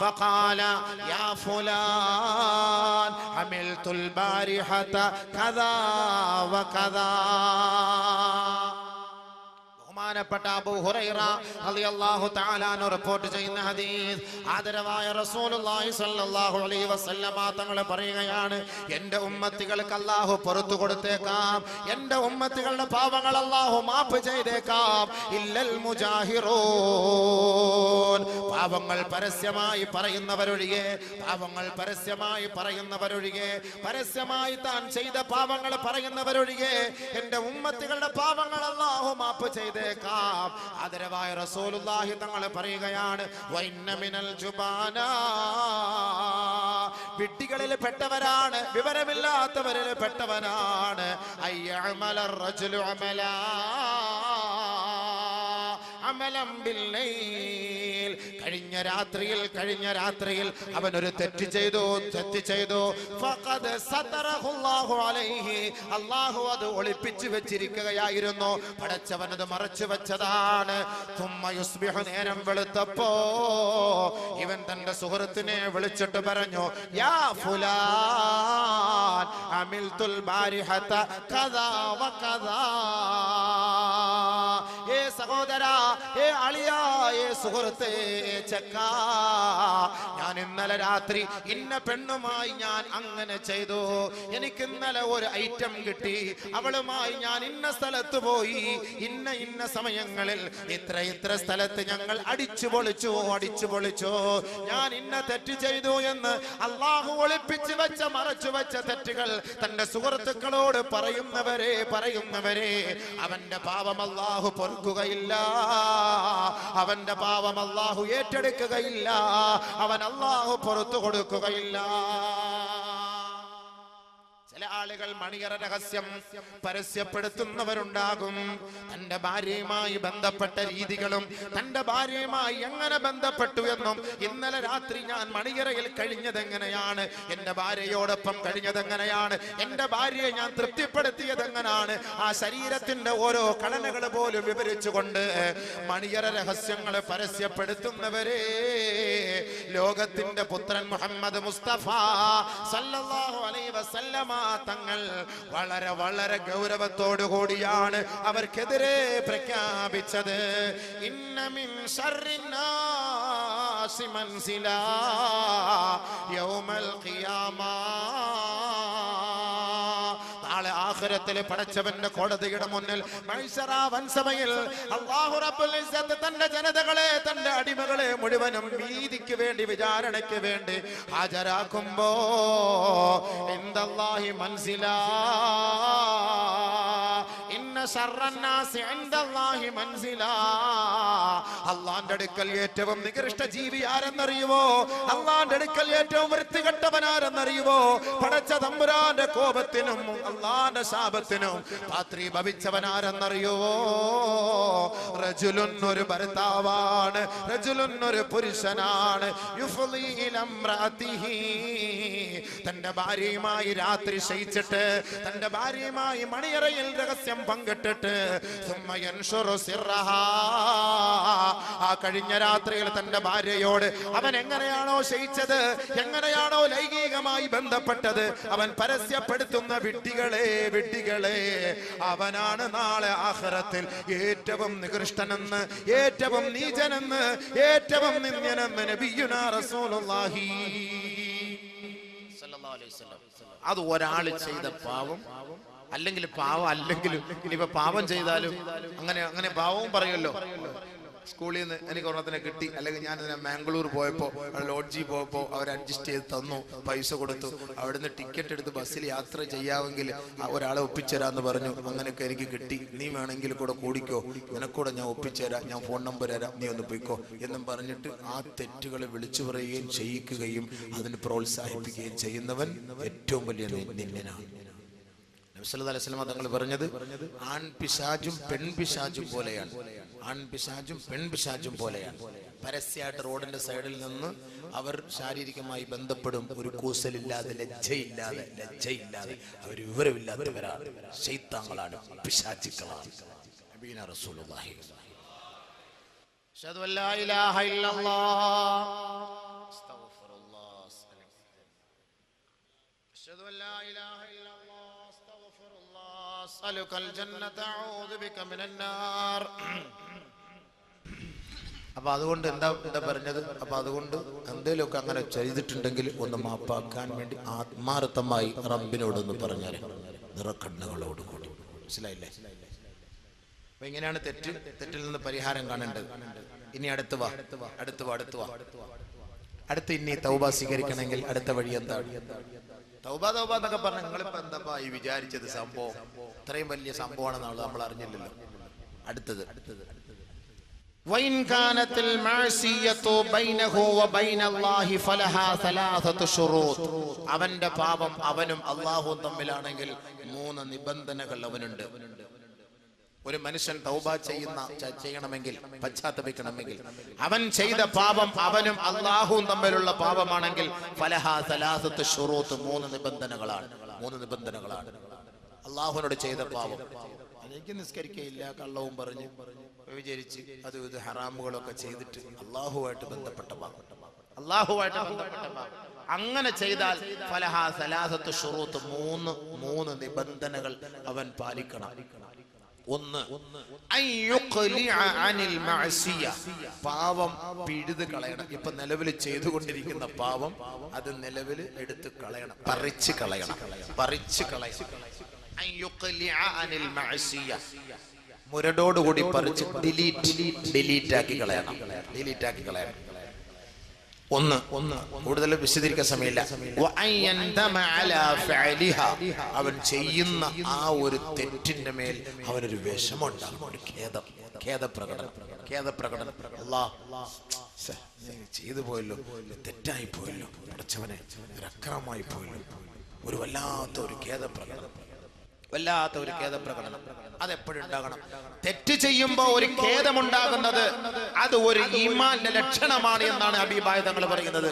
فقال يا فلان عملت البارحة كذا وكذا ബഹുമാനപ്പെട്ട അബൂ ഹുറൈറ റളിയല്ലാഹു തആല അൻഹു റിപ്പോർട്ട് ചെയ്യുന്ന ഹദീസ് ആദരവായ റസൂലുള്ളാഹി സ്വല്ലല്ലാഹു അലൈഹി വസല്ലമ തങ്ങൾ പറയുകയാണ് എൻ്റെ ഉമ്മത്തികൾക്ക് അല്ലാഹു പുറത്തു കൊടുത്തേക്കാം എൻ്റെ ഉമ്മത്തികളുടെ പാവങ്ങൾ അല്ലാഹു മാപ്പ് ചെയ്തേക്കാം ഇല്ലൽ മുജാഹിറൂൻ പാവങ്ങൾ പരസ്യമായി പറയുന്നവരൊഴികെ പാവങ്ങൾ പരസ്യമായി പറയുന്നവരൊഴികെ പരസ്യമായി താൻ ചെയ്ത പാവങ്ങൾ പറയുന്നവരൊഴികെ എന്റെ ഉമ്മത്തുകളുടെ പാവങ്ങൾ അല്ലാഹു മാപ്പ് ചെയ്തേക്കാം. ആദരവായ റസൂലുള്ളാഹി തങ്ങൾ പറയുകയാണ് വൈന്നമിനൽ ജുബാന. വിട്ടികളിൽ പെട്ടവരാണ് വിവരമില്ലാത്തവരിൽ പെട്ടവനാണ് അയ്യമല റജുലു അമലാ. കഴിഞ്ഞ രാത്രിയിൽ കഴിഞ്ഞ രാത്രിയിൽ അവൻ ഒരു തെറ്റ് ചെയ്തു തെറ്റ് ചെയ്തു. ഫഖദ് സതറഹുല്ലാഹു അലൈഹി. അത് ഒളിപ്പിച്ചു വെച്ചിരിക്കുകയായിരുന്നു. പടച്ചവൻ അത് മറച്ചു വെച്ചതാണ്. യുസ്ബിഹു നേരം വെളുത്തപ്പോ ഇവൻ തന്റെ സുഹൃത്തിനെ വിളിച്ചിട്ട് പറഞ്ഞു യാ ഫുലാൻ അമിൽതുൽ ബാരിഹത ഏ സഹോദര ഏ അളിയായ സുഹൃത്തേ ചക്ക ഞാൻ ഇന്നലെ രാത്രി ഇന്ന പെണ്ണുമായി ഞാൻ അങ്ങനെ ചെയ്തു. എനിക്ക് ഇന്നലെ ഒരു ഐറ്റം കിട്ടി. അവളുമായി ഞാൻ ഇന്ന സ്ഥലത്ത് പോയി. ഇന്ന ഇന്ന സമയങ്ങളിൽ ഇത്ര ഇത്ര സ്ഥലത്ത് ഞങ്ങൾ അടിച്ചു പൊളിച്ചു അടിച്ചു പൊളിച്ചു. ഞാൻ ഇന്ന തെറ്റ് ചെയ്തു എന്ന് അള്ളാഹു ഒളിപ്പിച്ചു വെച്ച മറച്ചു വെച്ച തെറ്റുകൾ തന്റെ സുഹൃത്തുക്കളോട് പറയുന്നവരെ പറയുന്നവരെ അവന്റെ പാപം അള്ളാഹു പൊറുക്കുകയില്ല. അവന്റെ പാവം അള്ളാഹു ഏറ്റെടുക്കുകയില്ല. അവൻ അള്ളാഹു പുറത്തു കൊടുക്കുകയില്ല. ആളുകൾ മണിയറ രഹസ്യം പരസ്യപ്പെടുത്തുന്നവരുണ്ടാകും. തന്റെ ഭാര്യയുമായി ബന്ധപ്പെട്ട രീതികളും തന്റെ ഭാര്യയുമായി എങ്ങനെ ബന്ധപ്പെട്ടു എന്നും ഇന്നലെ രാത്രി ഞാൻ മണിയറയിൽ കഴിഞ്ഞതെങ്ങനെയാണ് എന്റെ ഭാര്യയോടൊപ്പം കഴിഞ്ഞതെങ്ങനെയാണ് എന്റെ ഭാര്യയെ ഞാൻ തൃപ്തിപ്പെടുത്തിയത് എങ്ങനെയാണ്? ആ ശരീരത്തിന്റെ ഓരോ ഘടനകൾ പോലും വിവരിച്ചുകൊണ്ട് മണിയറ രഹസ്യങ്ങളെ പരസ്യപ്പെടുത്തുന്നവരെ ലോകത്തിന്റെ പുത്രൻ മുഹമ്മദ് മുസ്തഫ സല്ലല്ലാഹു അലൈഹി വസല്ലമ തങ്ങൾ വളരെ വളരെ ഗൗരവത്തോടു കൂടിയാണ് അവർക്കെതിരെ പ്രഖ്യാപിച്ചത്. ഇന്നമിൻ യൗമൽ ഖിയാമാ ആഖിറത്തിൽ പടച്ചവന്റെ കോടതിയുടെ മുന്നിൽ തന്റെ ജനതകളെ തന്റെ അടിമകളെ മുഴുവനും നീതിക്ക് വേണ്ടി വിചാരണയ്ക്ക് വേണ്ടി ഹാജരാക്കുമ്പോ എന്തല്ലാഹി മൻസിലാ. അള്ളാന്റെ അടുക്കൽ ഏറ്റവും നികൃഷ്ട ജീവി ആരെന്നറിയുവോ? അള്ളാന്റെ അടുക്കൽ ഏറ്റവും വൃത്തികെട്ടവനാരെന്നറിയുവോ? പടച്ച തമ്പുരാന്റെ കോപത്തിനും അള്ളാന്റെ ശാപത്തിനും പാത്രി ഭവിച്ചവൻ ആരെന്നറിയുവോ റജുലുൻ ഒരു ഭർത്താവാണ് റജുലുൻ ഒരു പുരുഷനാണ് തന്റെ ഭാര്യയുമായി രാത്രി ശയിച്ചിട്ട് തന്റെ ഭാര്യയുമായി മണിയറയിൽ രഹസ്യം പങ്കിട്ടിട്ട് ആ കഴിഞ്ഞ രാത്രിയിൽ തന്റെ ഭാര്യയോട് അവൻ എങ്ങനെയാണോ ശയിച്ചത് എങ്ങനെയാണോ ലൈംഗികമായി ബന്ധപ്പെട്ടത് അവൻ പരസ്യപ്പെടുത്തുന്ന വിട്ടികളെ വിട്ടികളെ അവനാണ് നാളെ ആഹ്റത്തിൽ ഏറ്റവും നികൃഷ്ട നികൃഷ്ടനെന്ന് ഏറ്റവും നീചനെന്ന് ഏറ്റവും നിന്ദ്യനെന്ന് നബിയുനാ റസൂലുള്ളാഹി. അത് ഒരാൾ ചെയ്ത പാവം അല്ലെങ്കിൽ പാവം അല്ലെങ്കിലും ഇനിയിപ്പോ പാവം ചെയ്താലും അങ്ങനെ അങ്ങനെ പാവവും പറയുമല്ലോ സ്കൂളിൽ നിന്ന് എനിക്ക് ഒരെണ്ണത്തിനെ കിട്ടി. അല്ലെങ്കിൽ ഞാൻ ഇതിനെ മാംഗ്ലൂർ പോയപ്പോൾ ലോഡ്ജി പോയപ്പോൾ അവർ അഡ്ജസ്റ്റ് ചെയ്ത് തന്നു പൈസ കൊടുത്തു. അവിടുന്ന് ടിക്കറ്റ് എടുത്ത് ബസ്സിൽ യാത്ര ചെയ്യാമെങ്കിൽ ഒരാളെ ഒപ്പിച്ചേരാന്ന് പറഞ്ഞു. അങ്ങനെയൊക്കെ എനിക്ക് കിട്ടി. നീ വേണമെങ്കിൽ കൂടെ കൂടിക്കോ. നിനക്കൂടെ ഞാൻ ഒപ്പിച്ചേരാം. ഞാൻ ഫോൺ നമ്പർ തരാം. നീ ഒന്ന് പോയിക്കോ. എന്നും പറഞ്ഞിട്ട് ആ തെറ്റുകളെ വിളിച്ചു പറയുകയും ചെയ്യിക്കുകയും അതിന് പ്രോത്സാഹിപ്പിക്കുകയും ചെയ്യുന്നവൻ ഏറ്റവും വലിയ നി- നിന്ദനാണ് അലൈഹി തങ്ങൾ പറഞ്ഞത് ആൺ പിശാചും പെൺ പിശാചും പോലെയാണ്. ആൺ പിശാചും പെൺ പിശാചും പോലെയാണ്. പരസ്യമായിട്ട് റോഡിന്റെ സൈഡിൽ നിന്ന് അവർ ശാരീരികമായി ബന്ധപ്പെടും. ഒരു കൂസലില്ലാതെ ലജ്ജയില്ലാതെ ലജ്ജയില്ലാതെ അവർ വിവരമില്ലാത്തവരാണ്. ശൈത്താങ്ങളാണ് പിശാചുക്കളാണ്. നബീന റസൂലുള്ളാഹി. ഇലാഹ ഇല്ലല്ലാഹ് അസ്അലുകൽ ജന്നത ഔദു ബിക മിനൻ നാർ അപ്പൊ അതുകൊണ്ട് എന്താ എന്താ പറഞ്ഞത്? അപ്പൊ അതുകൊണ്ട് എന്തെങ്കിലുമൊക്കെ അങ്ങനെ ചെയ്തിട്ടുണ്ടെങ്കിൽ ഒന്ന് മാപ്പാക്കാൻ വേണ്ടി ആത്മാർത്ഥമായി റബ്ബിനോടൊന്ന് പറഞ്ഞാൽ നിറക്കണ്ണുകളോട് കൂടി. മനസ്സിലായില്ലേ? അപ്പൊ ഇങ്ങനെയാണ് തെറ്റ്. തെറ്റിൽ നിന്ന് പരിഹാരം കാണേണ്ടത്. ഇനി അടുത്ത് വാ. അടുത്ത് വാ അടുത്ത് വാ. അടുത്ത് ഇനി തൗബ സ്വീകരിക്കണമെങ്കിൽ അടുത്ത വഴി എന്താണ്? തൗബ തൗബ എന്നൊക്കെ പറഞ്ഞ നിങ്ങളിപ്പോ എന്താ ഈ വിചാരിച്ചത് സംഭവം ഇത്രയും വലിയ സംഭവമാണെന്നുള്ളത് നമ്മൾ അറിഞ്ഞില്ലല്ലോ അടുത്തത് അടുത്തത് وإن كانت المعصية بينه وبين الله فلها ثلاثة شروط അവന്റെ പാപം അവനും അള്ളാഹുവും തമ്മിലാണെങ്കിൽ മൂന്ന് നിബന്ധനകൾ അവനുണ്ട് ഒരു മനുഷ്യൻ തൗബ ചെയ്യുന്ന ചെയ്യണമെങ്കിൽ പശ്ചാത്തപിക്കണമെങ്കിൽ. അവൻ ചെയ്ത പാപം അവനും അള്ളാഹുവും തമ്മിലുള്ള പാപമാണെങ്കിൽ ഫലഹാസലാസത്ത് ഷുറൂത്ത് മൂന്ന് നിബന്ധനകളാണ്. മൂന്ന് നിബന്ധനകളാണ്. അള്ളാഹുവിനോട് ചെയ്ത പാപം. എനിക്ക് നിസ്കരിക്കയില്ല കള്ളവും പറഞ്ഞു. വിചരിച്ച് അത് ഇത് ഹറാമുകളൊക്കെ ചെയ്തിട്ട് അള്ളാഹുവായിട്ട് ബന്ധപ്പെട്ട പാപം. അള്ളാഹുവായിട്ട് ബന്ധപ്പെട്ട പാപം. അങ്ങനെ ചെയ്താൽ ഫലഹാ സലാസത്ത് ഷുറൂത്ത് മൂന്ന് മൂന്ന് നിബന്ധനകൾ അവൻ പാലിക്കണം. ഒന്ന്. പാവം പിഴുത് കളയണം. ഇപ്പൊ നിലവിൽ ചെയ്തുകൊണ്ടിരിക്കുന്ന പാവം അത് നിലവിൽ എടുത്ത് കളയണം. പറിച്ച് കളയണം. പറിച്ച് കളയണം. മുരടോടുകൂടി പറിച്ച് ഡിലീറ്റ് ഡിലീറ്റ് ആക്കി കളയണം. ഡിലീറ്റ് ആക്കി കളയണം. ഒന്ന്. ഒന്ന്. കൂടുതൽ വിശദീകരിക്കാൻ സമയമില്ല. അവൻ ചെയ്യുന്ന ആ ഒരു തെറ്റിന്റെ മേൽ അവനൊരു വിഷമുണ്ടാകും ഒരു ഖേദം. ഖേദപ്രകടനം. ഖേദപ്രകടനം. ചെയ്തു പോയല്ലോ. തെറ്റായി പോയല്ലോ. പഠിച്ചവനെ ഒരു അക്രമമായി പോയല്ലോ. ഒരു വല്ലാത്ത ഒരു ഖേദപ്രകടനം. വല്ലാത്ത ഒരു ഖേദപ്രകടനം. അതെപ്പോഴും ഉണ്ടാകണം തെറ്റ് ചെയ്യുമ്പോൾ ഒരു ഖേദമുണ്ടാകുന്നത് അത് ഒരു ഈമാന്റെ ലക്ഷണമാണ് എന്നാണ് അഭിപ്രായ തങ്ങൾ പറയുന്നത്.